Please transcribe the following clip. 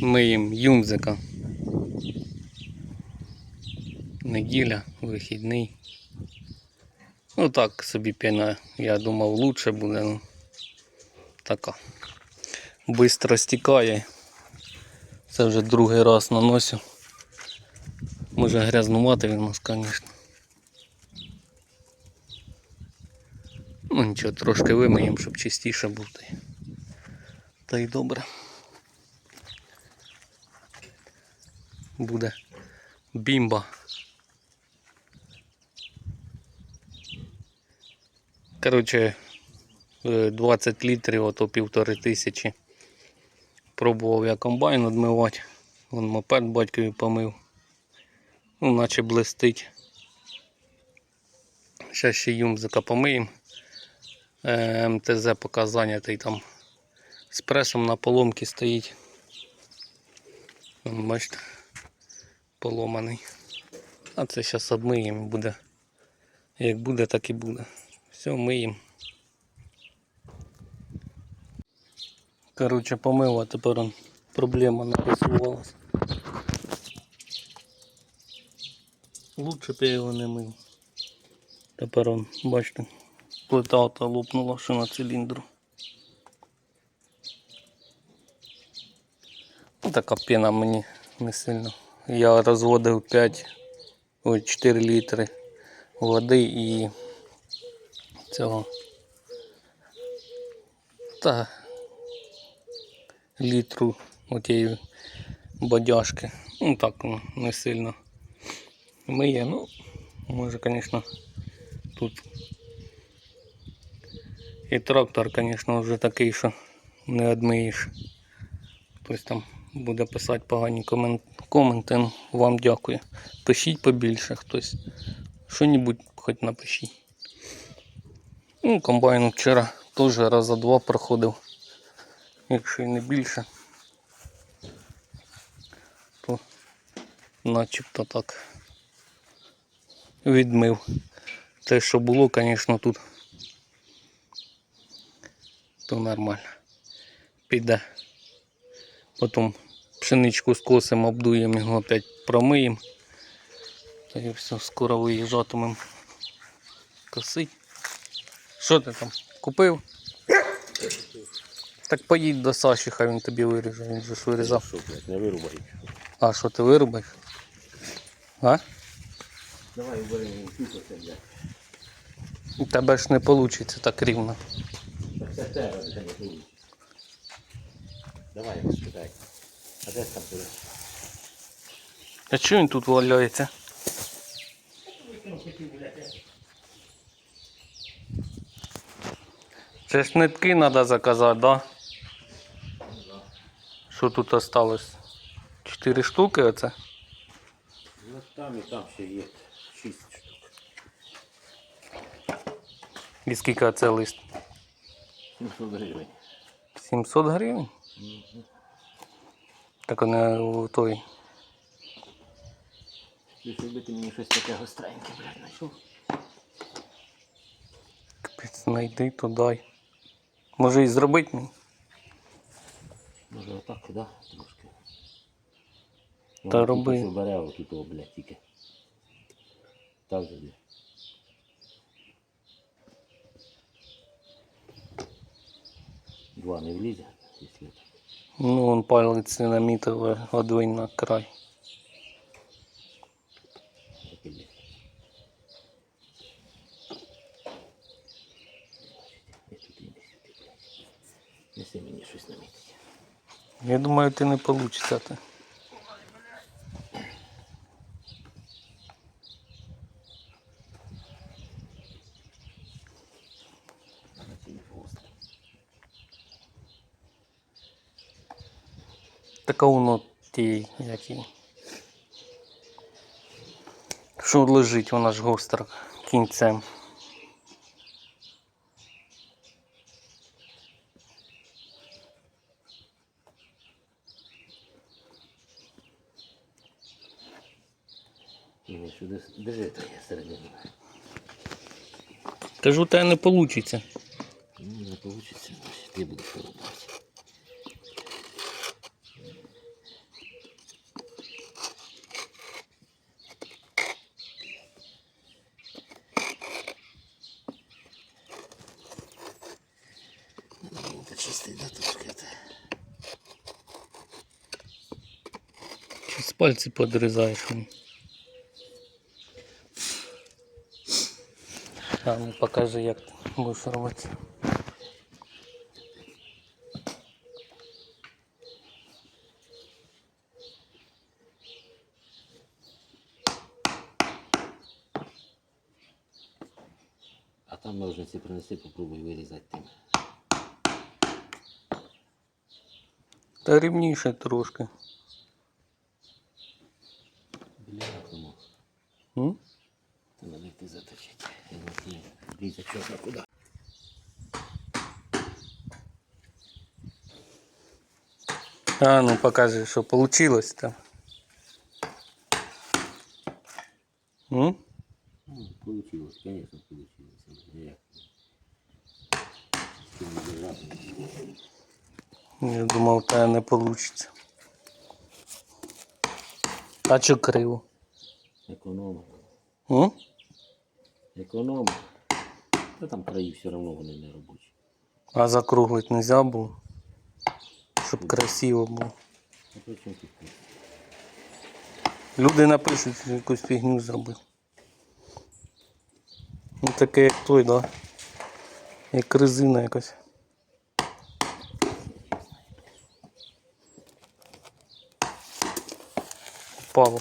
Миємо юмзика. Неділя, вихідний. Ну так собі піна, я думав, лучше буде, ну така. Бистро стікає. Це вже другий раз наносю. Може грязнувати він нас, звісно. Ну нічого, трошки вимиємо, щоб чистіше бути. Та й добре. Буде бімба. Коротше, е, 20 літрів, ото півтори тисячі. Пробував я комбайн відмивати. Вон мопед батькові помив. Ну, наче блистить. Ще ще юмзика помиємо. Е, МТЗ поки зайнятий там з пресом на поломці стоїть. Бачите, поломаний. А це зараз обмиємо буде. Як буде, так і буде. Все, миємо. Коротше, помив, а тепер он, проблема написувалась. Лучше б я його не мив. Тепер он, бачите, плита ота лопнула, що на циліндру. Така пена мені не сильно. Я розводив 5, ой, 4 літри води і цього. Та літру отієї бодяжки. Ну так ну, не сильно миє. Ну, може, звісно, тут і трактор, звісно, вже такий, що не одмиєш. Хтось там буде писати погані комен- коменти. Вам дякую. Пишіть побільше хтось. Що-небудь хоч напишіть. Ну, комбайн вчора теж раза два проходив. Якщо і не більше, то начебто так відмив. Те, що було, звісно, тут то нормально. Піде. Потім пшеничку скосимо, обдуємо його опять промиємо. Та і все, скоро виїжджатимемо косить. Що ти там? Купив? Так поїдь до Саші, хай він тобі виріже, він же ж вирізав. Що, блядь, не вирубай. А що ти вирубаєш? А? Давай тюка це, блядь. У тебе ж не вийде так рівно. Так це тебе не вийде. Давай, я спитай. А де там туди? А чого він тут валяється? Це ж нитки треба заказати, да? Що тут осталось? Чотири штуки оце? Ну там і там ще є шість штук. І скільки оце лист? 700 гривень. 700 гривень? Так вони у той. Якщо би ти мені щось таке гостреньке, блядь, знайшов. Капець, знайди, то дай. Може і зробити мені? Може отак, да? Трошки. Та роби. Що бере отут, о, блядь, тільки. Так же, блядь. Два не влізе, якщо так. Ну, он палець намітив одвинь на край. Так і є. І тут і не сюди, блядь. Неси мені щось намітить. Я думаю, ти не вийде. Ти. На цій гостро. Така воно ті, які. Що лежить, вона ж гостра кінцем. Сюди держи я середину. Кажу, тебе не вийде. Ну, не вийде, значить ти будеш робити. Почистить, да, от. Чи пальці подрізаєш? А ну покажи, як будеш робити. А там ножниці принеси, попробуй вирізати тим. Та рівніше трошки. Бля, тому. М? Та надо йти заточити. Я не знаю, лізе чорно куди. А ну покажи, що получилось там. М? Ну, получилось, конечно, получилось. Ніяк. З ким не держати. Я думав, в тебе не вийде. А чо криво? Економа. М? Економа. Та там краї все одно вони не робочі. А закруглить не можна було? Щоб красиво було. А при чому тут? Люди напишуть, що якусь фігню зробив. Ну таке як той, да? Як резина якась. Впало.